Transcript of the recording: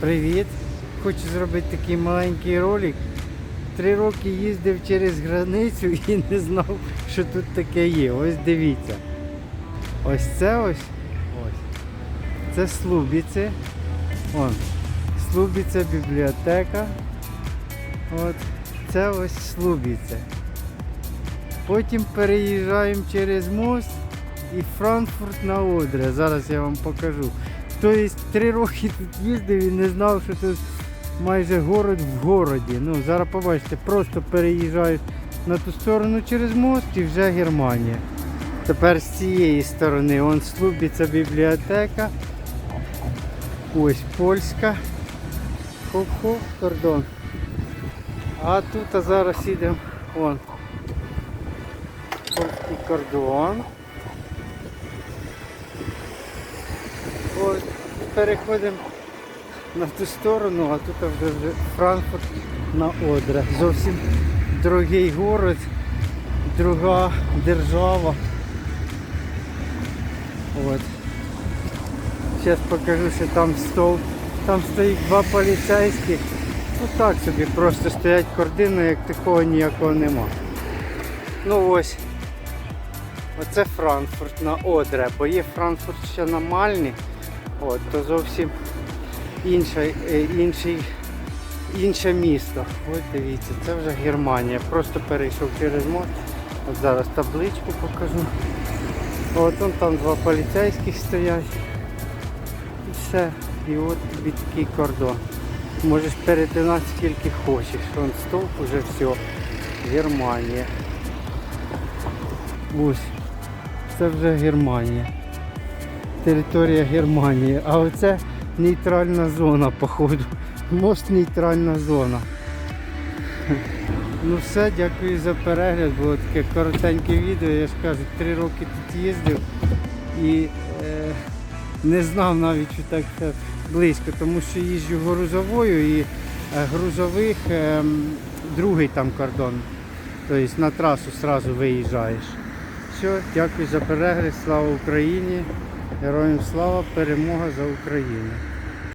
Привіт! Хочу зробити такий маленький ролик. Три роки їздив через границю і не знав, що тут таке є. Ось дивіться. Ось це ось. Ось. Це Слубіце. Вон. Слубіце бібліотека. От. Це ось Слубіце. Потім переїжджаємо через мост і Франкфурт на Одре. Зараз я вам покажу. Тобто три роки тут їздив і не знав, що тут майже город в городі. Ну, зараз побачите, просто переїжджаєш на ту сторону через мост і вже Германія. Тепер з цієї сторони он Слубіця бібліотека. Ось польська. Хоп-хоп, кордон. А тут а зараз ідемо вон. Польський кордон. Переходимо на ту сторону, а тут вже, Франкфурт на Одре. Зовсім другий город, друга держава. От. Зараз покажу, що там стол. Там стоїть два поліцейських. Ну так собі просто стоять кордину, як такого ніякого нема. Ну ось. Оце Франкфурт на Одре, бо є Франкфурт ще на Мальні, от, то зовсім інше, е, інший, інше місто. Ось дивіться, це вже Германія. Просто перейшов через мост. От зараз табличку покажу. От он там два поліцейських стоять. І все. І от тобі такий кордон. Можеш перетинати скільки хочеш. Вон стовп уже все. Германія. Ось. Це вже Германія. Територія Германії. А оце нейтральна зона, походу. Мост нейтральна зона. Ну все, дякую за перегляд. Було таке коротеньке відео. Я ж кажу, три роки тут їздив і е, не знав навіть, що так е, близько, тому що їжджу грузовою і е, грузових е, другий там кордон. Тобто на трасу одразу виїжджаєш. Все, дякую за перегляд. Слава Україні! Героям слава! Перемога за Україну!